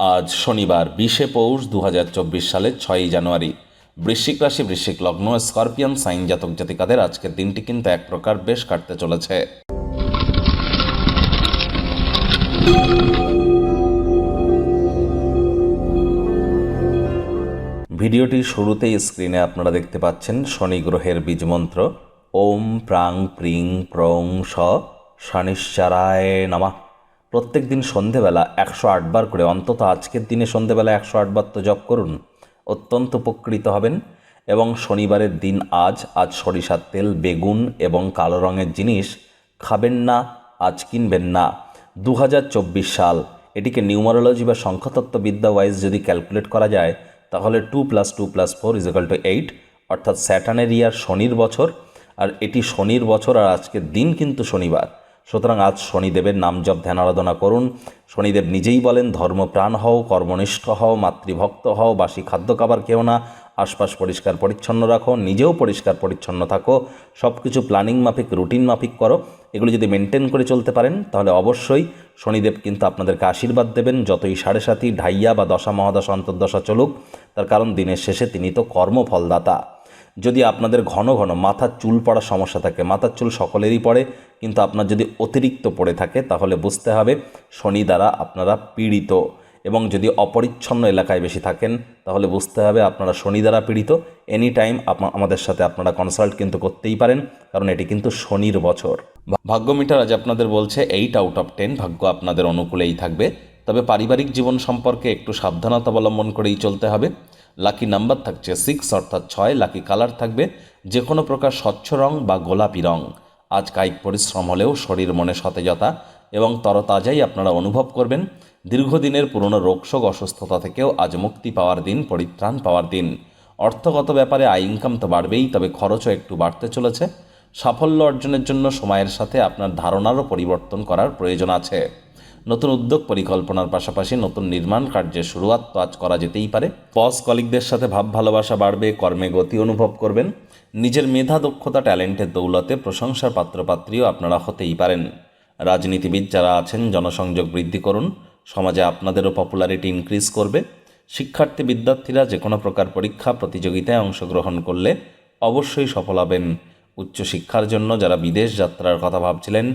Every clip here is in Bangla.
আজ শনিবার বিশে পৌষ দু সালের ছয়ই জানুয়ারি। বৃশ্চিক রাশি, বৃশ্চিক লগ্ন, স্করপিয়ান, সাইন জাতক জাতিকাদের আজকের দিনটি কিন্তু এক প্রকার বেশ কাটতে চলেছে। ভিডিওটির শুরুতেই স্ক্রিনে আপনারা দেখতে পাচ্ছেন শনি গ্রহের বীজমন্ত্র। ওম প্রাং, প্রিং, প্রং, স, শনিশ্চারায় নামা। প্রত্যেক দিন সন্ধেবেলা একশো আটবার করে, অন্তত আজকের দিনে সন্ধেবেলা একশো আটবার তো জপ করুন, অত্যন্ত উপকৃত হবেন। এবং শনিবারের দিন আজ আজ সরিষার তেল, বেগুন এবং কালো রঙের জিনিস খাবেন না, আজ কিনবেন না। দু হাজার চব্বিশ সাল, এটিকে নিউমারোলজি বা সংখ্যাতত্ত্ববিদ্যা ওয়াইজ যদি ক্যালকুলেট করা যায়, তাহলে two plus two plus four is equal to eight, অর্থাৎ স্যাটানের ইয়ার শনির বছর, আর এটি শনির বছর আর আজকের দিন কিন্তু শনিবার। সুতরাং আজ শনিদেবের নাম জপ, ধ্যান, আরাধনা করুন। শনিদেব নিজেই বলেন, ধর্মপ্রাণ হও, কর্মনিষ্ঠ হও, মাতৃভক্ত হও, বাসি খাদ্য খাবার খেও না, আশপাশ পরিষ্কার পরিচ্ছন্ন রাখো, নিজেও পরিষ্কার পরিচ্ছন্ন থাকো সব কিছু প্ল্যানিং মাফিক, রুটিন মাফিক করো। এগুলো যদি মেনটেন করে চলতে পারেন, তাহলে অবশ্যই শনিদেব কিন্তু আপনাদেরকে আশীর্বাদ দেবেন, যতই সাড়ে সাথী ঢাইয়া বা দশা, মহাদশা, অন্তর্দশা চলুক। তার কারণ দিনের শেষে তিনি তো কর্মফলদাতা। যদি আপনাদের ঘন ঘন মাথার চুল পড়ার সমস্যা থাকে, মাথার চুল সকলেরই পড়ে, কিন্তু আপনার যদি অতিরিক্ত পড়ে থাকে, তাহলে বুঝতে হবে শনি দ্বারা আপনারা পীড়িত। এবং যদি অপরিচ্ছন্ন এলাকায় বেশি থাকেন, তাহলে বুঝতে হবে আপনারা শনি দ্বারা পীড়িত। এনি টাইম আমাদের সাথে আপনারা কনসাল্ট কিন্তু করতেই পারেন, কারণ এটি কিন্তু শনির বছর। ভাগ্য মিটার আজ আপনাদের বলছে এইট আউট অফ টেন ভাগ্য আপনাদের অনুকূলেই থাকবে। তবে পারিবারিক জীবন সম্পর্কে একটু সাবধানতা অবলম্বন করেই চলতে হবে। লাকি নাম্বার থাকছে সিক্স অর্থাৎ ছয়, লাকি কালার থাকবে যে কোনো প্রকার স্বচ্ছ রং বা গোলাপি রং। আজ কায়িক পরিশ্রম হলেও শরীর মনে সতেজতা এবং তরতাজাই আপনারা অনুভব করবেন। দীর্ঘদিনের পুরনো রোগশোক অসুস্থতা থেকেও আজ মুক্তি পাওয়ার দিন, পরিত্রাণ পাওয়ার দিন। অর্থগত ব্যাপারে আয় ইনকাম তো বাড়বেই, তবে খরচও একটু বাড়তে চলেছে। সাফল্য অর্জনের জন্য সময়ের সাথে আপনার ধারণারও পরিবর্তন করার প্রয়োজন আছে। নতুন উদ্যোগ পরিকল্পনার পাশাপাশি নতুন নির্মাণ কার্যের শুরুয়াত তো আজ করা যেতেই পারে। পস কলিগদের সাথে ভাব ভালোবাসা বাড়বে, কর্মে গতি অনুভব করবেন। নিজের মেধা, দক্ষতা, ট্যালেন্টের দৌলতে প্রশংসার পাত্রপাত্রীও আপনারা হতেই পারেন। রাজনীতিবিদ যারা আছেন, জনসংযোগ বৃদ্ধি করুন। সমাজে আপনাদেরও পপুলারিটি ইনক্রিজ করবে। শিক্ষার্থী, বিদ্যার্থীরা যে কোনো প্রকার পরীক্ষা, প্রতিযোগিতায় অংশগ্রহণ করলে অবশ্যই সফল হবেন। উচ্চশিক্ষার জন্য যারা বিদেশ যাত্রার কথা ভাবছিলেন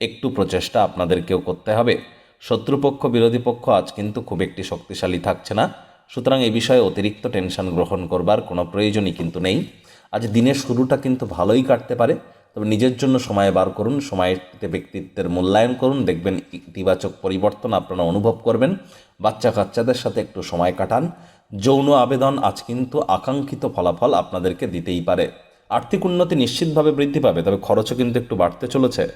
একটু প্রচেষ্টা আপনাদেরকেও করতে হবে। শত্রুপক্ষ, বিরোধী পক্ষ আজ কিন্তু খুব একটি শক্তিশালী থাকছে না। সুতরাং এ বিষয়ে অতিরিক্ত টেনশন গ্রহণ করবার কোনো প্রয়োজনই কিন্তু নেই। আজ দিনের শুরুটা কিন্তু ভালোই কাটতে পারে। তবে নিজের জন্য সময় বার করুন সময়টিতে ব্যক্তিত্বের মূল্যায়ন করুন, দেখবেন ইতিবাচক পরিবর্তন আপনারা অনুভব করবেন। বাচ্চা কাচ্চাদের সাথে একটু সময় কাটান। যৌন আবেদন আজ কিন্তু আকাঙ্ক্ষিত ফলাফল আপনাদেরকে দিতেই পারে। আর্থিক উন্নতি নিশ্চিতভাবে বৃদ্ধি পাবে, তবে খরচও কিন্তু একটু বাড়তে চলেছে।